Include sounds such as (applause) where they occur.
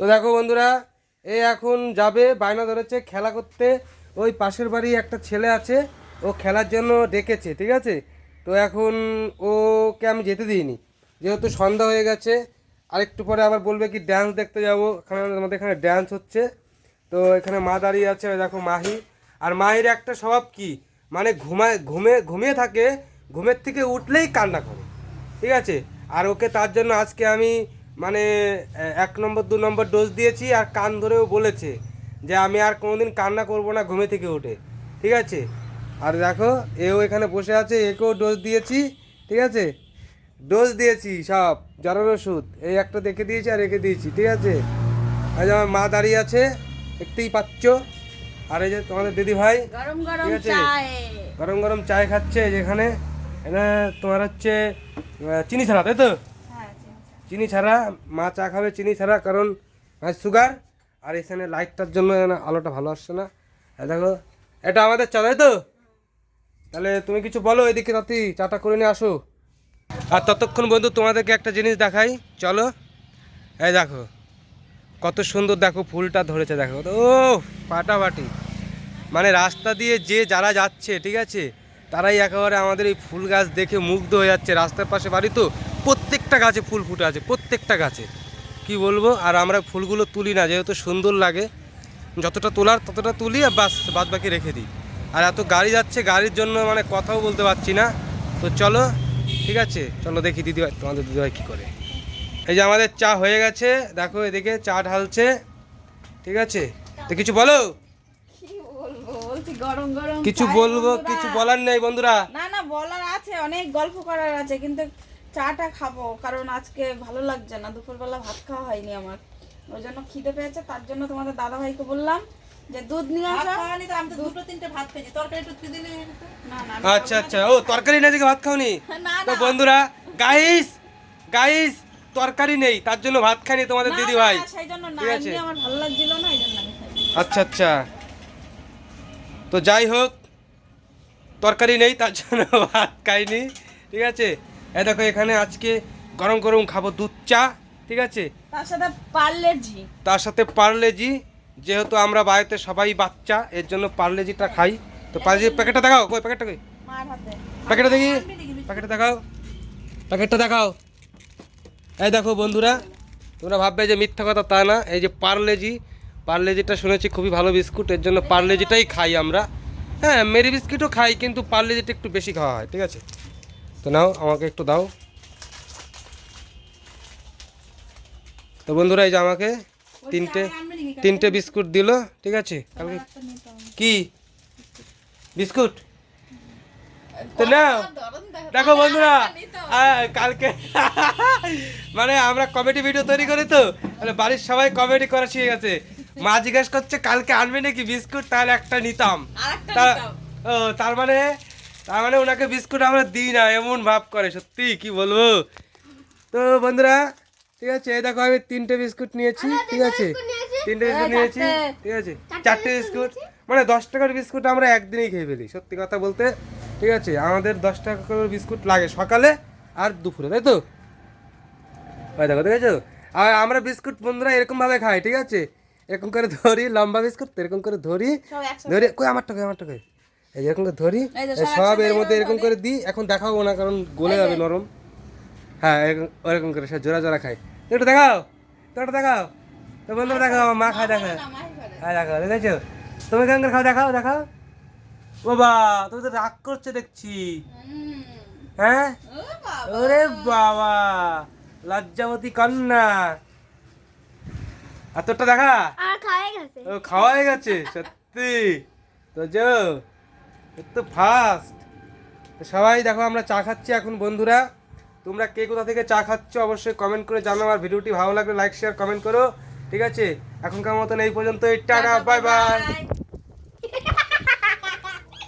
তো দেখো বন্ধুরা, এ এখন যাবে, বায়না ধরেছে, খেলা করতে। ওই পাশের বাড়ি একটা ছেলে আছে, ও খেলার জন্য ডেকেছে, ঠিক আছে? তো এখন ওকে আমি যেতে দিইনি। যেহেতু সন্ধ্যা হয়ে গেছে, আরেকটু পরে আবার বলবে কি ড্যান্স দেখতে যাব। এখানে আমাদের এখানে ড্যান্স হচ্ছে। তো এখানে মা দাঁড়িয়ে আছে দেখো মাহি। আর মাহির একটা স্বভাব কি? মানে ঘুমায়, ঘুমে, ঘুমিয়ে থাকে, ঘুমের থেকে উঠলেই কান্না করে, ঠিক আছে? আর ওকে তার জন্য আজকে আমি মানে এক নম্বর দু নম্বর ডোজ দিয়েছি আর কান ধরেও বলেছে যে আমি আর কোনোদিন কান্না করব না ঘুমে থেকে উঠে। ঠিক আছে? আর দেখো এও এখানে বসে আছে একেও ডোজ দিয়েছি ঠিক আছে? ডোজ দিয়েছি সব জ্বরের ওষুধ। এই একটা দেখে দিয়েছি আর রেখে দিয়েছি ঠিক আছে? আজ আমার মা দাঁড়িয়ে আছে দেখতেই পাচ্ছ। আর এই যে তোমাদের দিদি ভাই ঠিক আছে। গরম গরম চায় খাচ্ছে যেখানে এখানে তোমার হচ্ছে চিনি ছাড়া তাই তো? চিনি। ছাড়া, মা চা খাবে চিনি ছাড়া, কারণ সুগার আর এখানে লাইটটার জন্য আলোটা ভালো আসছে না। দেখো, এটা আমাদের চা, তাই তো? তাহলে তুমি কিছু বলো, এদিকে তাতি চাটা করে নিয়ে আসো। আর ততক্ষণ বন্ধু, তোমাদেরকে একটা জিনিস দেখাই, চলো। এই দেখো, কত সুন্দর দেখো ফুলটা ধরেছে, দেখো। ও ফাটাফাটি। মানে রাস্তা দিয়ে যে যারা যাচ্ছে, ঠিক আছে, তারাই একেবারে আমাদের এই ফুল গাছ দেখে মুগ্ধ হয়ে যাচ্ছে। রাস্তার পাশে বাড়ি তো প্রত্যেকটা গাছে ফুল ফুটে আছে প্রত্যেকটা গাছে। কি বলব? আর আমরা ফুলগুলো তুলি না যেহেতু সুন্দর লাগে। যতটা তোলার ততটা তুলি আর বাস বাদ বাকি রেখে দিই। আর এত গাড়ি যাচ্ছে গাড়ির জন্য মানে কথাও বলতে পারছি না। তো চলো ঠিক আছে? চলো দেখি দিদিভাই তোমাদের দিদিভাই কী করে। এই যে আমাদের চা হয়ে গেছে দেখো এদিকে চা ঢালছে। ঠিক আছে? তো কিছু বলো? কিছু বলব কিছু বলার নেই বন্ধুরা। না না বলার আছে অনেক গল্প করার আছে কিন্তু চাটা খাব কারণ আজকে ভালো লাগছে না। দুপুরবেলা ভাত খাওয়া হয়নি আমার। ওই জন্য খিদে পেয়েছে তার জন্য তোমাদের দাদা ভাইকে বললাম যে দুধ নিয়ে আসো। আমি তো দুটো তিনটে ভাত খেয়েছি। তরকারি টুকি দিলে না না আচ্ছা আচ্ছা। ও তরকারি নেই দেখে ভাত খাওনি? (laughs) না তো না বন্ধুরা গাইস গাইস তরকারি নেই তার জন্য ভাত খাইনি তোমাদের না, দিদি না, ভাই সেই জন্য না। ঠিক আছে। আমার ভালো লাগছিল না এই জন্য আমি আচ্ছা আচ্ছা। তো যাই হোক তরকারি নেই তার জন্য (laughs) ভাত খাইনি। ঠিক আছে? এই দেখো এখানে আজকে গরম গরম খাব দুধ চা ঠিক আছে? তার সাথে পার্লের ঝি। তার সাথে পার্লেজি যেহেতু আমরা বাড়িতে সবাই বাচ্চা এর জন্য পার্লেজিটা খাই। তো পার্লেজি প্যাকেটটা দেখাও কই প্যাকেটটা কই? প্যাকেটটা দেখি প্যাকেটটা দেখাও। প্যাকেটটা দেখাও। এই দেখো বন্ধুরা তোমরা ভাববে যে মিথ্যা কথা তা না এই যে পার্লেজি পার্লেজিটা শুনেছি খুবই ভালো বিস্কুট এর জন্য পার্লেজিটাই খাই আমরা। হ্যাঁ মেরি বিস্কিটও খাই কিন্তু পার্লেজিটা একটু বেশি খাওয়া হয় ঠিক আছে? তো নাও আমাকে একটু দাও। তো বন্ধুরা এই যে আমাকে তিনটে তিনটে বিস্কুট দিল ঠিক আছে? কালকে কি? বিস্কুট? তো নাও। দেখো। বন্ধুরা কালকে। মানে আমরা কমেডি ভিডিও তৈরি করি তো তাহলে বাড়ির সবাই কমেডি করা শিখে গেছে। মা জিজ্ঞেস করছে কালকে আনবে নাকি বিস্কুট? তাহলে একটা নিতাম। তার মানে তার মানে ওনাকে বিস্কুট আমরা দিই না এমন ভাব করে সত্যি কি বলব? তো বন্ধুরা ঠিক আছে এই দেখো আমি তিনটে বিস্কুট নিয়েছি ঠিক আছে? তিনটে বিস্কুট নিয়েছি ঠিক আছে? চারটে বিস্কুট মানে দশ টাকার বিস্কুট আমরা একদিনেই খেয়ে ফেলি সত্যি কথা বলতে ঠিক আছে? আমাদের দশ টাকা করে বিস্কুট লাগে সকালে আর দুপুরে তাই তো? ওই দেখো ঠিক আছে আর আমরা বিস্কুট বন্ধুরা এরকম ভাবে খাই ঠিক আছে? এরকম করে ধরি লম্বা বিস্কুট তো এরকম করে ধরি ধরে কই আমার কই আমারটা কই? এই যে এরকম করে ধরি সব এর মধ্যে এরকম করে দিই এখন দেখাবো না কারণ গলে যাবে নরম। হ্যাঁ এরকম ওরকম করে সব জোড়া জোড়া খাই একটু দেখাও তো একটু দেখাও। তো বন্ধুরা দেখাও আমার মা খায় দেখা হ্যাঁ দেখাও দেখেছ? তুমি কেমন করে খাও দেখাও দেখাও। বাবা তুমি তো রাগ করছে দেখছি। হ্যাঁ? ওরে বাবা লজ্জাবতী কন্যা। আর তোরটা দেখা? আর খাওয়াই গেছে। ও খাওয়া গেছে সত্যি। তো যো তো ফাস্ট তো সবাই দেখো আমরা চা খাচ্ছি এখন বন্ধুরা। তোমরা কে কোথা থেকে চা খাচ্ছ অবশ্যই কমেন্ট করে জানাও। আর ভিডিওটি ভালো লাগলে লাইক শেয়ার কমেন্ট করো। ঠিক আছে? এখনকার মতন এই পর্যন্ত টাটা বাই বাই